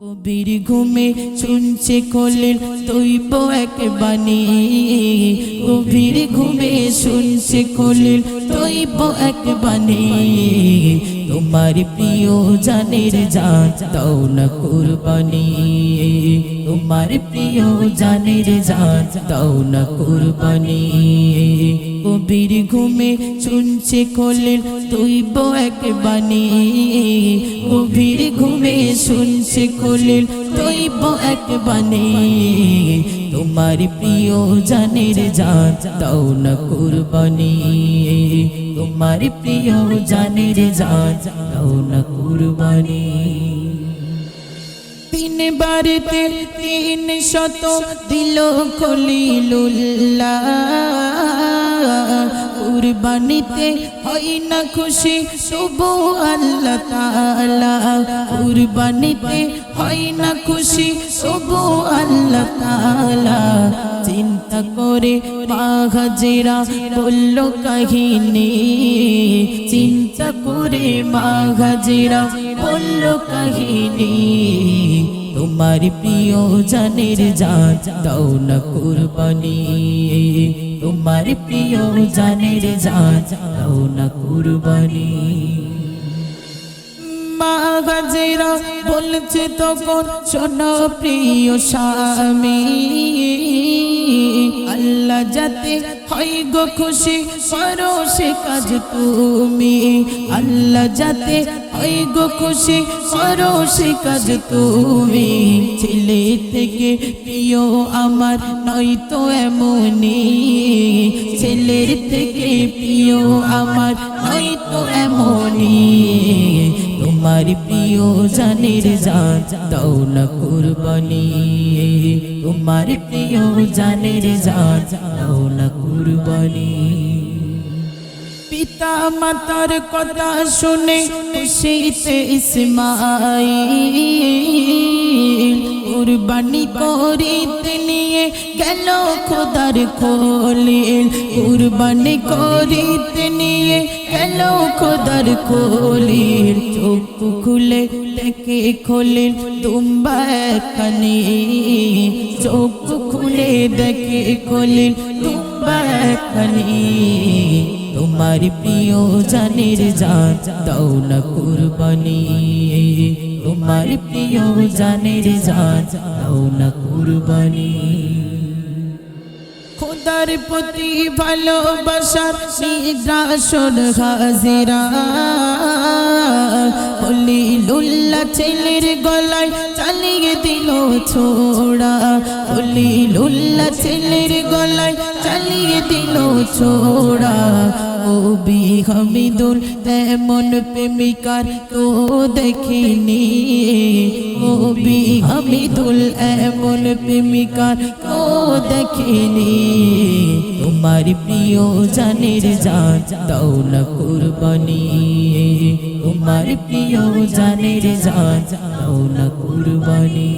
কবির ঘুমে শুনছে কলিল তৈব এক বাণী। কবির ঘুমে শুনছে খোলেন তৈব এক বাণী তোমার প্রিয় জানের জান দাও না কুরবানি। তোমার প্রিয় জানের জান দাও না কুরবানি। কবির ঘুমে শুনছে খোলেন তৈব এক বাণী গভীর ঘুমে শুনছে খোলেন তৈব এক বাণী। তোমার প্রিয় জানের জান দাও না কুরবানি। তোমার প্রিয় জানের জান দাও না কুরবানি। তিন বারেতে তিন শত দিল খলিলুল্লাহ। কুরবানিতে হয় না খুশি, শুভু আল্লাহ তাআলা। কুরবানিতে হয় না খুশি, শুভু আল্লাহ তাআলা। চিন্তা করে মাঘাজেরা বলল, কাহিনী। চিন্তা করে মাঘাজেরা বলল, কাহিনী। তোমার প্রিয় জানের যা দাও না কুরবানি। তোমার প্রিয় জানের জান না কুরবানি। মা গাজেরা বলছে তখন, শোনো প্রিয় স্বামী, আল্লাহ যাতে হয় গো খুশি করো কাজ তুমি। আল্লাহ যাতে হয় গো খুশি করো কাজ তুমি। ছেলে থেকে প্রিয় আমার নয়তো এমনই। ছেলের থেকে প্রিয় আমার নই নয়তো এমনই। তোমার প্রিয় জানের জান, দাও না কুরবানি। তোমার প্রিয় জানের জান, দাও না কুরবানি। পিতা মাতার কথা শুনে খুশিতে ইসমাইল কুরবানি করিতে নিয়ে গেল খোদার খোলিল। কুরবানি করিতে নিয়ে গেল খোদার খোলিল। চোখ খুলে দেখে খোলিল তুম্বা খানি চোখ খুলে দেখে খোলিল খানি তোমার প্রিয় জানের জান দাও না কুরবানি। তোমার প্রিয় জানের জান, দাও না কুরবানি। খোদার প্রতি ভালোবাসার নিদ্রাসন হাজিরা। বলি লুল্লা ছেলের গলায় চালিয়ে দিল ছোড়া। বলি লুল্লা ছেলের গলায় চালিয়ে দিল ছোড়া কবি হামিদুল তেমন প্রেমিকার তো দেখিনি। কবি হামিদুল এমন প্রেমিকার তো দেখিনি। তোমার প্রিয় জানের জান না কুরবানি। তোমার প্রিয় জানের জান না কুরবানি।